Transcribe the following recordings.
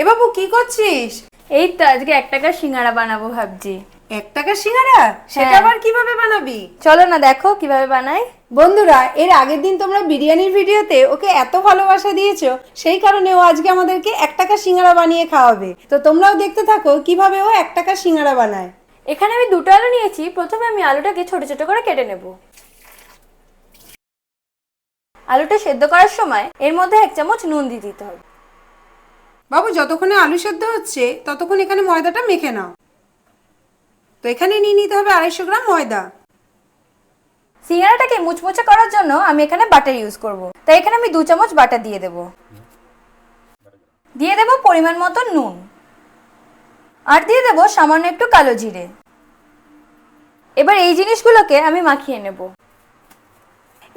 এ বাবু কি করছিস? এই তো আজকে এক টাকা সিঙ্গারা বানাবো ভাবছি। এক টাকা সিঙ্গারা? সেটা হ্যাঁ। আবার কীভাবে বানাবি? চলো না দেখো কীভাবে বানাই। বন্ধুরা এর আগের দিন তোমরা বিরিয়ানির ভিডিওতে ওকে এত ভালোবাসা দিয়েছ সেই কারণে ও আজকে আমাদেরকে এক টাকা সিঙ্গারা বানিয়ে খাওয়াবে। তো তোমরাও দেখতে থাকো কীভাবে ও এক টাকা সিঙ্গারা বানায়। এখানে আমি দুটো আলু নিয়েছি প্রথমে আমি আলুটাকে ছোট ছোট করে কেটে নেব। আলুটা সেদ্ধ করার সময় এর মধ্যে এক চামচ নুন দিয়ে দিতে হবে। বাবু যতক্ষণে আলু সেদ্ধ হচ্ছে ততক্ষণ এখানে ময়দাটা মেখে নাও। তো এখানে নিয়ে নিতে হবে আড়াইশো গ্রাম ময়দা। সিঙ্গারাটাকে মুচমুচে করার জন্য আমি এখানে বাটার ইউজ করব। তাই এখানে আমি দু চামচ বাটার দিয়ে দেব। দিয়ে দেব পরিমাণ মতো নুন। আর দিয়ে দেব সামান্য একটু কালো জিরে। এবার এই জিনিসগুলোকে আমি মাখিয়ে নেব।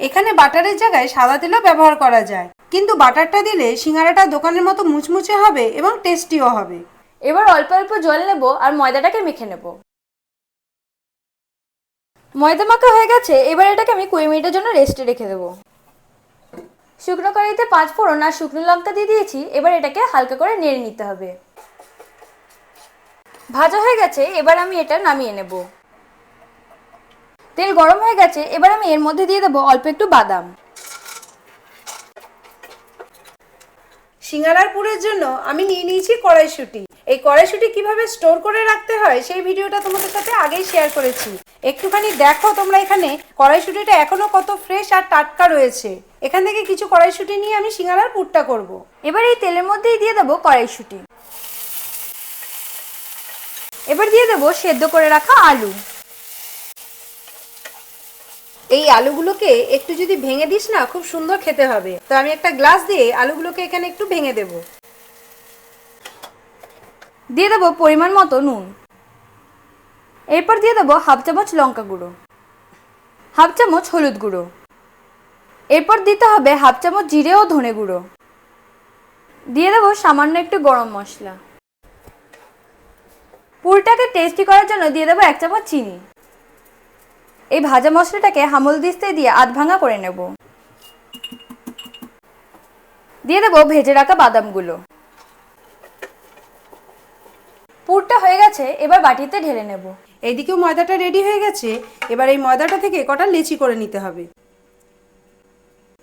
এখানে বাটারের জায়গায় সাদা তেলও ব্যবহার করা যায়। কিন্তু বাটারটা দিলে সিঙ্গারাটা দোকানের মতো মুচমুচে হবে এবং টেস্টিও হবে। এবার অল্প অল্প জল নেব আর ময়দাটাকে মেখে নেব। ময়দা মাখা হয়ে গেছে, এবার এটাকে আমি কুড়ি মিনিটের জন্য রেস্টে রেখে দেবো। শুকনো কড়াইতে পাঁচ ফোড়ন আর শুকনো লঙ্কা দিয়ে দিয়েছি, এবার এটাকে হালকা করে নেড়ে নিতে হবে। ভাজা হয়ে গেছে, এবার আমি এটা নামিয়ে নেব। তেল গরম হয়ে গেছে, এবার আমি এর মধ্যে দিয়ে দেবো অল্প একটু বাদাম। সিঙ্গারার পুরের জন্য আমি নিয়ে নিয়েছি কড়াইশুঁটি। এই কড়াইশুঁটি কীভাবে স্টোর করে রাখতে হয় সেই ভিডিওটা তোমাদের সাথে আগেই শেয়ার করেছি। একটুখানি দেখো তোমরা এখানে, কড়াইশুঁটিটা এখনও কত ফ্রেশ আর টাটকা রয়েছে। এখান থেকে কিছু কড়াইশুঁটি নিয়ে আমি সিঙ্গারার পুরটা করব। এবার এই তেলের মধ্যেই দিয়ে দেবো কড়াইশুঁটি। এবার দিয়ে দেবো সেদ্ধ করে রাখা আলু। এই আলুগুলোকে একটু যদি ভেঙে দিস না, খুব সুন্দর খেতে হবে। তো আমি একটা গ্লাস দিয়ে আলুগুলোকে এখানে একটু ভেঙে দেবো। দিয়ে দেবো পরিমাণ মতো নুন। এরপর দিয়ে দেবো হাফ চামচ লঙ্কা গুঁড়ো, হাফ চামচ হলুদ গুঁড়ো। এরপর দিতে হবে হাফ চামচ জিরে ও ধনে গুঁড়ো। দিয়ে দেবো সামান্য একটু গরম মশলা। পুরটাকে টেস্টি করার জন্য দিয়ে দেবো এক চামচ চিনি। এই ভাজা মশলাটাকে হামল দিস্তে দিয়ে আধ ভাঙা করে নেব। দিয়ে দেবো ভেজে রাখা বাদামগুলো। পুরটা হয়ে গেছে, এবার বাটিতে ঢেলে নেব। এইদিকেও ময়দাটা রেডি হয়ে গেছে, এবার এই ময়দাটা থেকে কটা লেচি করে নিতে হবে।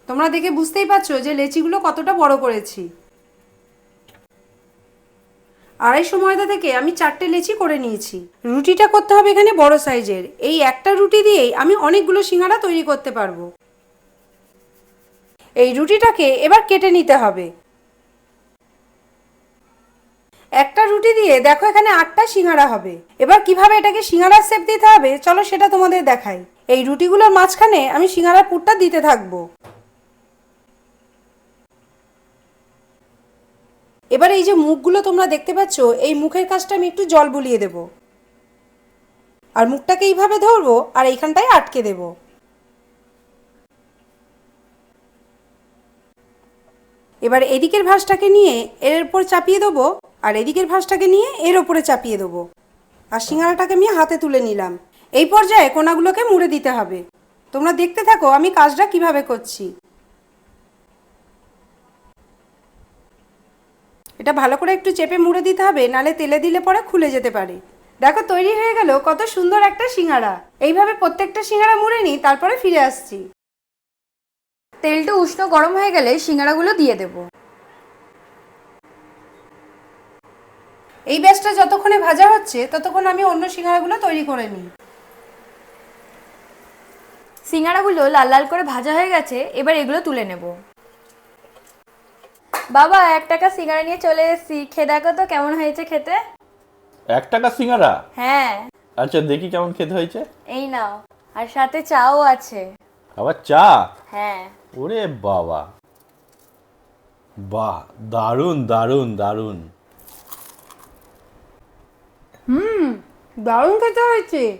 তোমরা দেখে বুঝতেই পারছ যে লেচিগুলো কতটা বড় করেছি। আড়াইশো ময়দা থেকে আমি চারটে লেচি করে নিয়েছি। রুটিটা করতে হবে এখানে বড় সাইজের। এই একটা রুটি দিয়েই আমি অনেকগুলো সিঙ্গারা তৈরি করতে পারব। এই রুটিটাকে এবার কেটে নিতে হবে। একটা রুটি দিয়ে দেখো এখানে আটটা সিঙ্গারা হবে। এবার কীভাবে এটাকে সিঙ্গারার শেপ দিতে হবে, চলো সেটা তোমাদের দেখাই। এই রুটিগুলোর মাঝখানে আমি সিঙ্গারার পুরটা দিতে থাকব। এবার এই যে মুখগুলো তোমরা দেখতে পাচ্ছ, এই মুখের কাজটা আমি একটু জল বুলিয়ে দেব। আর মুখটাকে এইভাবে ধরবো, আর এইখানটায় আটকে দেব। এবার এদিকের ভাঁজটাকে নিয়ে এর উপর চাপিয়ে দেবো, আর এদিকের ভাঁজটাকে নিয়ে এর ওপরে চাপিয়ে দেবো। আর সিঙ্গারাটাকে আমি হাতে তুলে নিলাম। এই পর্যায়ে কোনাগুলোকে মুড়ে দিতে হবে। তোমরা দেখতে থাকো আমি কাজটা কীভাবে করছি। এটা ভালো করে একটু চেপে মুড়ে দিতে হবে, নালে তেলে দিলে পরে খুলে যেতে পারে। দেখো, তৈরি হয়ে গেল কত সুন্দর একটা সিঙ্গারা এইভাবে প্রত্যেকটা সিঙ্গারা মুড়ে নিই, তারপরে ফিরে আসছি। তেলটা উষ্ণ গরম হয়ে গেলে সিঙ্গারাগুলো দিয়ে দেব। এই ব্যাচটা যতক্ষণে ভাজা হচ্ছে, ততক্ষণ আমি অন্য সিঙ্গারাগুলো তৈরি করে নিই। সিঙ্গারাগুলো লাল লাল করে ভাজা হয়ে গেছে, এবার এগুলো তুলে নেব। বাবা এক টাকা সিঙ্গারা নিয়ে চলে এসেছি। খেয়ে দেখো তো কেমন হয়েছে খেতে। এক টাকা সিঙ্গারা? হ্যাঁ। আচ্ছা দেখি কেমন খেতে হয়েছে। এই নাও। আর সাথে চাও আছে। আবার চা? হ্যাঁ। ওরে বাবা। বাহ দারুণ দারুণ দারুণ। দারুণ খেতে হয়েছে।